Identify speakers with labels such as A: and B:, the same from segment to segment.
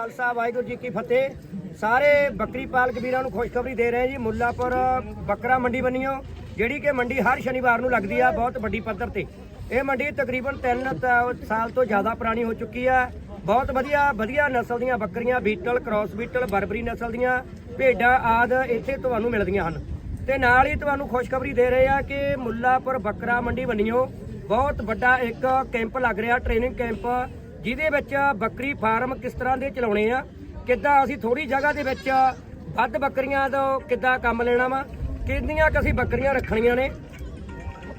A: ਖਾਲਸਾ, ਵਾਹਿਗੁਰੂ ਜੀ ਕੀ ਫਤਿਹ। ਸਾਰੇ ਬੱਕਰੀ ਪਾਲਕ ਵੀਰਾਂ ਨੂੰ ਖੁਸ਼ਖਬਰੀ ਦੇ ਰਹੇ ਜੀ। ਮੁੱਲਾਪੁਰ ਬੱਕਰਾ ਮੰਡੀ ਬੰਨਿਓ, ਜਿਹੜੀ ਕਿ ਮੰਡੀ ਹਰ ਸ਼ਨੀਵਾਰ ਨੂੰ ਲੱਗਦੀ ਆ ਬਹੁਤ ਵੱਡੀ ਪੱਧਰ ਤੇ। ਇਹ ਮੰਡੀ ਤਕਰੀਬਨ 3 ਸਾਲ ਤੋਂ ਜ਼ਿਆਦਾ ਪੁਰਾਣੀ ਹੋ ਚੁੱਕੀ ਆ। ਬਹੁਤ ਵਧੀਆ ਵਧੀਆ ਨਸਲ ਦੀਆਂ ਬੱਕਰੀਆਂ, ਬੀਟਲ, ਕ੍ਰਾਸ ਬੀਟਲ, ਬਰਬਰੀ ਨਸਲ ਦੀਆਂ, ਭੇਡਾਂ ਆਦ ਇੱਥੇ ਤੁਹਾਨੂੰ ਮਿਲਦੀਆਂ ਹਨ। ਤੇ ਨਾਲ ਹੀ ਤੁਹਾਨੂੰ ਖੁਸ਼ਖਬਰੀ ਦੇ ਰਹੇ ਆ ਕਿ ਮੁੱਲਾਪੁਰ ਬੱਕਰਾ ਮੰਡੀ ਬੰਨਿਓ, ਬਹੁਤ ਵੱਡਾ ਇੱਕ ਕੈਂਪ ਲੱਗ ਰਿਹਾ। ਟ੍ਰੇਨਿੰਗ ਕੈਂਪ ਜਿਹਦੇ ਵਿੱਚ ਬੱਕਰੀ ਫਾਰਮ ਕਿਸ ਤਰ੍ਹਾਂ ਦੇ ਚਲਾਉਣੇ ਆ? ਕਿੱਦਾਂ ਅਸੀਂ ਥੋੜੀ ਜਗ੍ਹਾ ਦੇ ਵਿੱਚ ਵੱਧ ਬੱਕਰੀਆਂ ਦਾ ਕਿੱਦਾਂ ਕੰਮ ਲੈਣਾ ਵਾ? ਕਿੰਨੀਆਂ ਕੁ ਅਸੀਂ ਬੱਕਰੀਆਂ ਰੱਖਣੀਆਂ ਨੇ?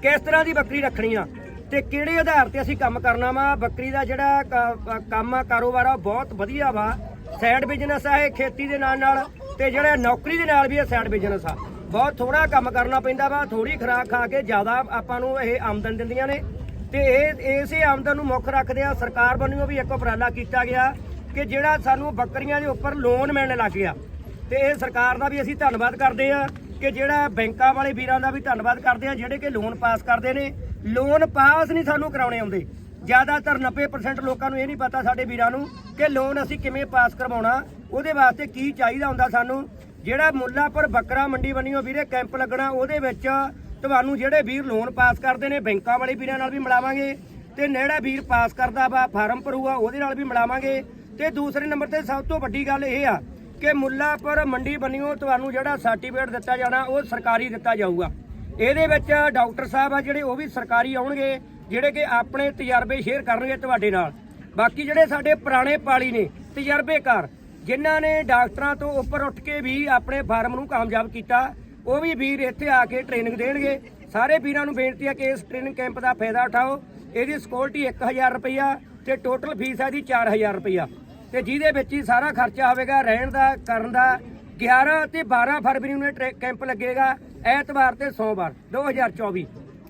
A: ਕਿਸ ਤਰ੍ਹਾਂ ਦੀ ਬੱਕਰੀ ਰੱਖਣੀ ਆ? ਤੇ ਕਿਹੜੇ ਆਧਾਰ ਤੇ ਅਸੀਂ ਕੰਮ ਕਰਨਾ ਵਾ? ਬੱਕਰੀ ਦਾ ਜਿਹੜਾ ਕ- ਕੰਮ ਆ, ਕਾਰੋਬਾਰ ਆ ਬਹੁਤ ਵਧੀਆ ਵਾ। ਸਾਈਡ ਬਿਜ਼ਨਸ ਆ ਇਹ ਖੇਤੀ ਦੇ ਨਾਲ ਨਾਲ ਤੇ ਜਿਹੜਾ ਨੌਕਰੀ ਦੇ ਨਾਲ ਵੀ ਇਹ ਸਾਈਡ ਬਿਜ਼ਨਸ ਆ। ਬਹੁਤ ਥੋੜਾ ਕੰਮ ਕਰਨਾ ਪੈਂਦਾ ਵਾ ਥੋੜੀ ਖਰਾਕ ਖਾ ਕੇ ਜ਼ਿਆਦਾ ਆਪਾਂ ਨੂੰ ਇਹ ਆਮਦਨ ਦਿੰਦੀਆਂ ਨੇ। ਤੇ ਇਹ ਇਸੇ ਆਮਦਨ ਨੂੰ ਮੁੱਖ ਰੱਖਦੇ ਆ, ਸਰਕਾਰ ਵੱਲੋਂ ਵੀ ਇੱਕ ਉਪਰਾਲਾ ਕੀਤਾ ਗਿਆ ਕਿ ਜਿਹੜਾ ਸਾਨੂੰ ਬੱਕਰੀਆਂ ਦੇ ਉੱਪਰ ਲੋਨ ਮਿਲਣ ਲੱਗ ਗਿਆ। ਤੇ ਇਹ ਸਰਕਾਰ ਦਾ ਵੀ ਅਸੀਂ ਧੰਨਵਾਦ ਕਰਦੇ ਆ ਕਿ ਜਿਹੜਾ ਬੈਂਕਾਂ ਵਾਲੇ ਵੀਰਾਂ ਦਾ ਵੀ ਧੰਨਵਾਦ ਕਰਦੇ ਆ, ਜਿਹੜੇ ਕਿ ਲੋਨ ਪਾਸ ਕਰਦੇ ਨੇ। ਲੋਨ ਪਾਸ ਨਹੀਂ ਸਾਨੂੰ ਕਰਾਉਣੇ ਆਉਂਦੇ। ਜ਼ਿਆਦਾਤਰ 90% ਲੋਕਾਂ ਨੂੰ ਇਹ ਨਹੀਂ ਪਤਾ ਸਾਡੇ ਵੀਰਾਂ ਨੂੰ ਕਿ ਲੋਨ ਅਸੀਂ ਕਿਵੇਂ ਪਾਸ ਕਰਵਾਉਣਾ, ਉਹਦੇ ਵਾਸਤੇ ਕੀ ਚਾਹੀਦਾ ਹੁੰਦਾ ਸਾਨੂੰ। ਜਿਹੜਾ ਮੁੱਲਾਪੁਰ ਬੱਕਰਾ ਮੰਡੀ ਬਣੀਓ ਵੀਰੇ, ਕੈਂਪ ਲੱਗਣਾ, ਉਹਦੇ ਵਿੱਚ ਤੁਹਾਨੂੰ ਜਿਹੜੇ ਵੀਰ ਲੋਨ ਪਾਸ ਕਰਦੇ ਨੇ, ਬੈਂਕਾਂ ਵਾਲੇ ਵੀਰਾਂ ਨਾਲ ਵੀ ਮਿਲਾਵਾਂਗੇ ਤੇ ਨੇੜਾ ਵੀਰ ਪਾਸ ਕਰਦਾ ਵਾ, ਫਾਰਮ ਭਰੂਗਾ, ਉਹਦੇ ਨਾਲ ਵੀ ਮਿਲਾਵਾਂਗੇ। ਤੇ ਦੂਸਰੇ ਨੰਬਰ ਤੇ ਸਭ ਤੋਂ ਵੱਡੀ ਗੱਲ ਇਹ ਆ ਕਿ ਮੁੱਲਾਪੁਰ ਮੰਡੀ ਬਣੀਓ ਤੁਹਾਨੂੰ ਜਿਹੜਾ ਸਰਟੀਫਿਕੇਟ ਦਿੱਤਾ ਜਾਣਾ, ਉਹ ਸਰਕਾਰੀ ਦਿੱਤਾ ਜਾਊਗਾ। ਇਹਦੇ ਵਿੱਚ ਡਾਕਟਰ ਸਾਹਿਬ ਆ ਜਿਹੜੇ, ਉਹ ਵੀ ਸਰਕਾਰੀ ਆਉਣਗੇ, ਜਿਹੜੇ ਕਿ ਆਪਣੇ ਤਜਰਬੇ ਸ਼ੇਅਰ ਕਰਨਗੇ ਤੁਹਾਡੇ ਨਾਲ। ਬਾਕੀ ਜਿਹੜੇ ਸਾਡੇ ਪੁਰਾਣੇ ਪਾਲੀ ਨੇ, ਤਜਰਬੇਕਾਰ, ਜਿਨ੍ਹਾਂ ਨੇ ਡਾਕਟਰਾਂ ਤੋਂ ਉੱਪਰ ਉੱਠ ਕੇ ਵੀ ਆਪਣੇ ਫਾਰਮ ਨੂੰ ਕਾਮਯਾਬ ਕੀਤਾ ਉਹ ਵੀ ਵੀਰ ਇੱਥੇ ਆ ਕੇ ਟ੍ਰੇਨਿੰਗ ਦੇਣਗੇ। ਸਾਰੇ ਵੀਰਾਂ ਨੂੰ ਬੇਨਤੀ ਹੈ ਕਿ ਇਸ ਟ੍ਰੇਨਿੰਗ ਕੈਂਪ ਦਾ ਫਾਇਦਾ ਉਠਾਓ। ਇਹਦੀ ਸਿਕਿਉਰਿਟੀ 1000 ਰੁਪਇਆ ਤੇ ਟੋਟਲ ਫੀਸ ਹੈ ਦੀ 4000 ਰੁਪਇਆ ਤੇ ਜਿਹਦੇ ਵਿੱਚ ਹੀ ਸਾਰਾ ਖਰਚਾ ਹੋਵੇਗਾ, ਰਹਿਣ ਦਾ, ਕਰਨ ਦਾ। 11 ਤੇ 12 ਫਰਵਰੀ ਨੂੰ ਇਹ ਟ੍ਰੈ- ਕੈਂਪ ਲੱਗੇਗਾ, ਐਤਵਾਰ ਤੇ ਸੋਮਵਾਰ 2024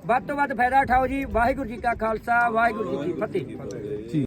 A: ਵੱਧ ਤੋਂ ਵੱਧ ਫਾਇਦਾ ਉਠਾਓ ਜੀ। ਵਾਹਿਗੁਰੂ ਜੀ ਕਾ ਖਾਲਸਾ, ਵਾਹਿਗੁਰੂ ਜੀ ਕੀ ਫਤਿਹ।